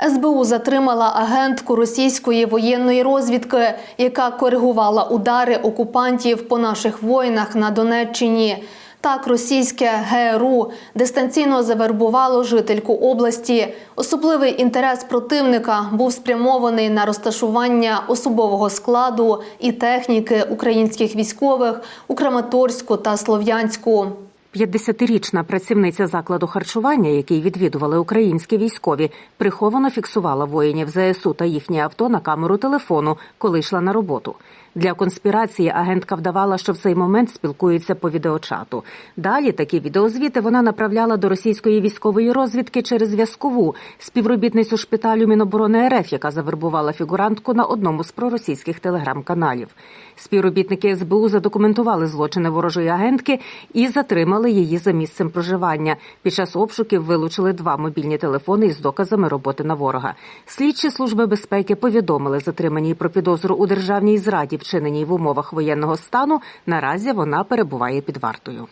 СБУ затримала агентку російської воєнної розвідки, яка коригувала удари окупантів по наших воїнах на Донеччині. Так, російське ГРУ дистанційно завербувало жительку області. Особливий інтерес противника був спрямований на розташування особового складу і техніки українських військових у Краматорську та Слов'янську. 50-річна працівниця закладу харчування, який відвідували українські військові, приховано фіксувала воїнів ЗСУ та їхнє авто на камеру телефону, коли йшла на роботу. Для конспірації агентка вдавала, що в цей момент спілкується по відеочату. Далі такі відеозвіти вона направляла до російської військової розвідки через зв'язкову співробітницю шпиталю Міноборони РФ, яка завербувала фігурантку на одному з проросійських телеграм-каналів. Співробітники СБУ задокументували злочини ворожої агентки і затримали її за місцем проживання. Під час обшуків вилучили два мобільні телефони із доказами роботи на ворога. Слідчі служби безпеки повідомили затриманій про підозру у державній зраді, вчиненій в умовах воєнного стану. Наразі вона перебуває під вартою.